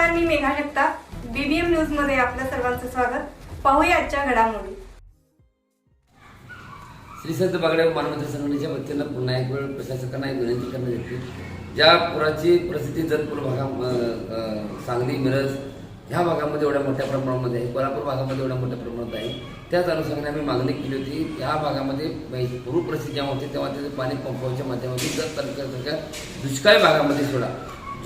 नमस्कार मी मेघा जगताप. बीबीएम न्यूजमध्ये आपल्या सर्वांचं स्वागत. पाहूया आजच्या घडामोडी. श्री संत बागडे मानवता संघटनेच्या वतीनं पुन्हा एक वेळ प्रशासकांना एक विनंती करण्यात येते. ज्या पुराची परिस्थिती जतपूर भागा सांगली मिरज ह्या भागामध्ये एवढ्या मोठ्या प्रमाणामध्ये आहे कोल्हापूर भागामध्ये एवढ्या मोठ्या प्रमाणात आहे त्याच अनुषंगाने आम्ही मागणी केली होती या भागामध्ये म्हणजे पूर्व परिस्थिती जेव्हा होती तेव्हा त्याचं पाणी पंपाच्या माध्यमातून जत तालुक्यासारख्या दुष्काळी भागामध्ये सोडा.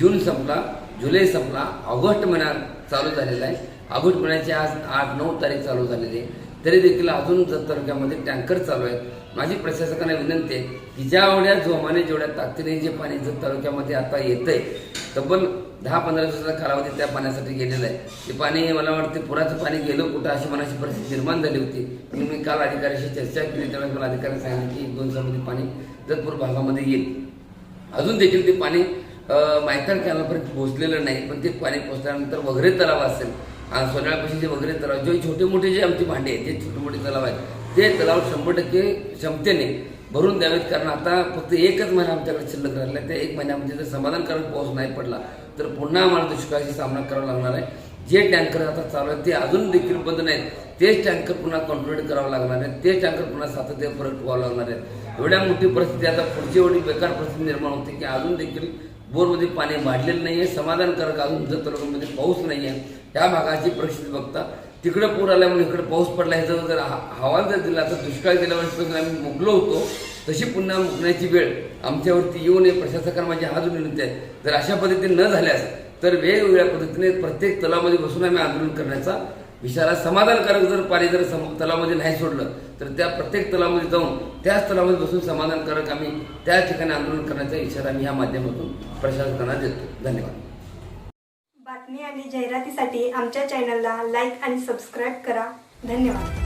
जून संपला जुलै संपला. ऑगस्ट महिना चालू झालेला आहे. ऑगस्ट महिन्याची आज आठ नऊ तारीख चालू झालेली आहे. तरी देखील अजून जत तालुक्यामध्ये टँकर चालू आहेत. माझी प्रशासकांना विनंती आहे की ज्या एवढ्या जोमाने जेवढ्या ताकदीने जे पाणी जत तालुक्यामध्ये आता येतंय तब्बल दहा पंधरा दिवसाचा कालावधी त्या पाण्यासाठी गेलेला आहे. ते पाणी मला वाटते पुराचं पाणी गेलं कुठं अशी मनाची परिस्थिती निर्माण झाली होती. म्हणून मी काल अधिकाऱ्याशी चर्चा केली. त्यावेळेस मला अधिकाऱ्यांनी सांगितलं की दोन दिवसामध्ये पाणी जतपूर भागामध्ये येईल. अजून देखील ते पाणी मायकाड कॅनलपर्यंत पोहोचलेलं नाही पण ते पाणी पोहोचल्यानंतर वगैरे तलाव असेल. आणि जे वगैरे तलाव जे छोटे मोठे जे आमचे भांडे आहेत जे छोटे मोठे तलाव आहेत ते तलाव शंभर टक्के क्षमतेने भरून द्यावेत. कारण आता फक्त एकच महिना आमच्याकडे शिल्लक राहिला आहे. त्या एक महिन्यामध्ये जर समाधानकारक पाऊस नाही पडला तर पुन्हा आम्हाला दुष्काळाशी सामना करावा लागणार आहे. जे टँकर आता चालू आहेत ते अजून देखील बंद नाहीत. तेच टँकर पुन्हा कॉन्ट्रोलेट करावं लागणार आहे. तेच टँकर पुन्हा सातत्य परत व्हावं लागणार आहेत एवढ्या मोठी परिस्थिती आता पुढची एवढी बेकार परिस्थिती निर्माण होते की अजून देखील बोरमध्ये पाणी वाढलेलं नाही आहे समाधानकारक अजून जर तालुक्यामध्ये पाऊस नाही आहे त्या भागाची परिस्थिती बघता तिकडं पूर आल्यामुळे इकडे पाऊस पडला ह्याचा जर हा- हवाल जर दिला तर दुष्काळ गेल्या वर्षीपासून म्हणजे आम्ही मुकलो होतो तशी पुन्हा मुकण्याची वेळ आमच्यावरती येऊ नये प्रशासकांना माझी हात विनंती आहे जर अशा पद्धतीने न झाल्यास तर वेगवेगळ्या पद्धतीने प्रत्येक तलावामध्ये बसून आम्ही आंदोलन करण्याचा विषयाला समाधानकारक जर पाणी जर सम तलावामध्ये नाही सोडलं तर त्या प्रत्येक तलावामध्ये जाऊन त्याच तलावामध्ये बसून समाधानकारक आम्ही त्या ठिकाणी आंदोलन करण्याचा इशारा आम्ही या माध्यमातून प्रशासनाला देतो. धन्यवाद. बातमी आणि जाहिरातीसाठी आमच्या चॅनलला लाईक आणि सबस्क्राईब करा. धन्यवाद.